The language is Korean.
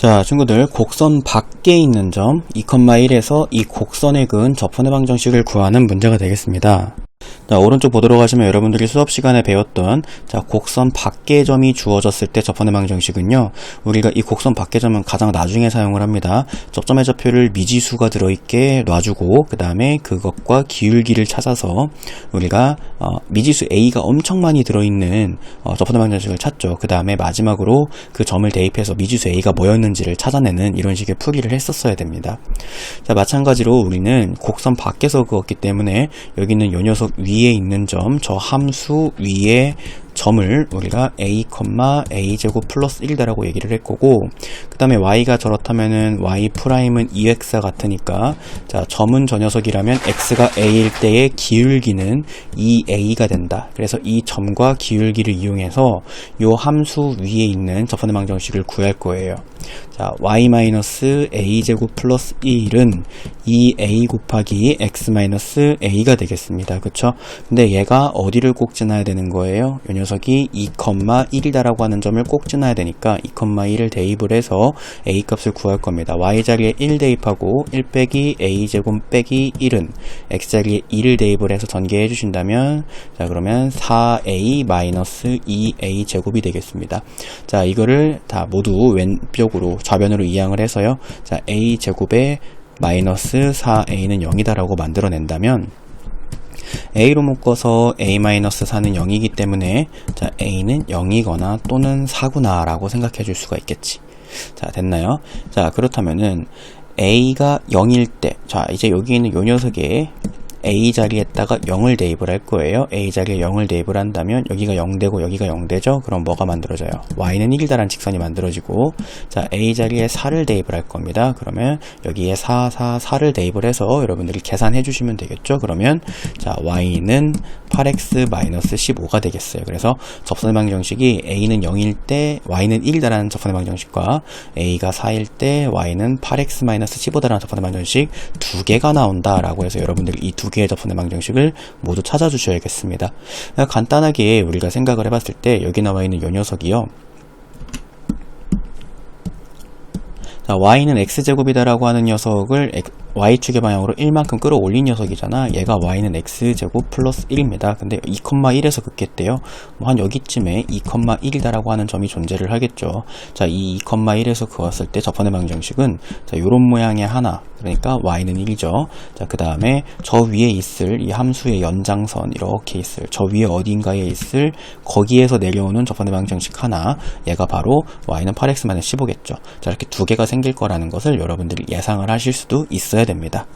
자, 친구들, 곡선 밖에 있는 점 2,1에서 이 곡선에 그은 접선의 방정식을 구하는 문제가 되겠습니다. 자, 오른쪽 보도록 하시면 여러분들이 수업 시간에 배웠던 자, 곡선 밖의 점이 주어졌을 때 접선의 방정식은요. 우리가 이 곡선 밖의 점은 가장 나중에 사용을 합니다. 접점의 좌표를 미지수가 들어있게 놔주고 그 다음에 그것과 기울기를 찾아서 우리가 어, 미지수 a가 엄청 많이 들어있는 어, 접선의 방정식을 찾죠. 그 다음에 마지막으로 그 점을 대입해서 미지수 a가 뭐였는지를 찾아내는 이런 식의 풀이를 했었어야 됩니다. 자, 마찬가지로 우리는 곡선 밖에서 그었기 때문에 여기 있는 요 녀석 위에 있는 점, 저 함수 위에 점을 우리가 a, a제곱 플러스 1다라고 얘기를 했거고 그 다음에 y가 저렇다면은 y 프라임은 2x와 같으니까 자 점은 저 녀석이라면 x가 a일 때의 기울기는 2a가 된다. 그래서 이 점과 기울기를 이용해서 요 함수 위에 있는 접선의 방정식을 구할 거예요 자 y 마이너스 a제곱 플러스 1은 2a 곱하기 x 마이너스 a가 되겠습니다 그쵸 근데 얘가 어디를 꼭 지나야 되는 거예요 요 녀석이 2,1이다라고 하는 점을 꼭 지나야 되니까 2,1을 대입을 해서 a 값을 구할 겁니다. y 자리에 1 대입하고 1 빼기 a 제곱 빼기 1은 x 자리에 2를 대입을 해서 전개해 주신다면 자 그러면 4a 마이너스 2a 제곱이 되겠습니다. 자 이거를 다 모두 왼쪽으로 좌변으로 이항을 해서요. 자 a 제곱에 마이너스 4a는 0이다라고 만들어낸다면 a로 묶어서 a-4는 0이기 때문에 자 a는 0이거나 또는 4구나 라고 생각해 줄 수가 있겠지 자 됐나요? 자 그렇다면은 a가 0일 때 자 이제 여기 있는 요 녀석에 A 자리에다가 0을 대입을 할 거예요. A 자리에 0을 대입을 한다면 여기가 0되고 여기가 0되죠? 그럼 뭐가 만들어져요? Y는 1이다라는 직선이 만들어지고 자 A 자리에 4를 대입을 할 겁니다. 그러면 여기에 4, 4, 4를 대입을 해서 여러분들이 계산해 주시면 되겠죠? 그러면 자 Y는 8x-15가 되겠어요. 그래서 접선의 방정식이 A는 0일 때 Y는 1이다라는 접선의 방정식과 A가 4일 때 Y는 8x-15다라는 접선의 방정식 두 개가 나온다라고 해서 여러분들이 이 두 개의 접선의 방정식을 모두 찾아주셔야겠습니다. 간단하게 우리가 생각을 해봤을 때 여기 나와 있는 이 녀석이요. 자, y는 x제곱이다라고 하는 녀석을 y축의 방향으로 1만큼 끌어올린 녀석이잖아. 얘가 y는 x제곱 플러스 1입니다. 근데 2,1에서 긋겠대요. 뭐 한 여기쯤에 2,1이다라고 하는 점이 존재를 하겠죠. 자, 이 2,1에서 그었을 때 접선의 방정식은 자, 요런 모양의 하나. 그러니까 y는 1이죠. 자, 그 다음에 저 위에 있을 이 함수의 연장선 이렇게 있을 저 위에 어딘가에 있을 거기에서 내려오는 접선의 방정식 하나. 얘가 바로 y는 8x-15겠죠. 자, 이렇게 두 개가 생길 거라는 것을 여러분들이 예상을 하실 수도 있어요. 됩니다.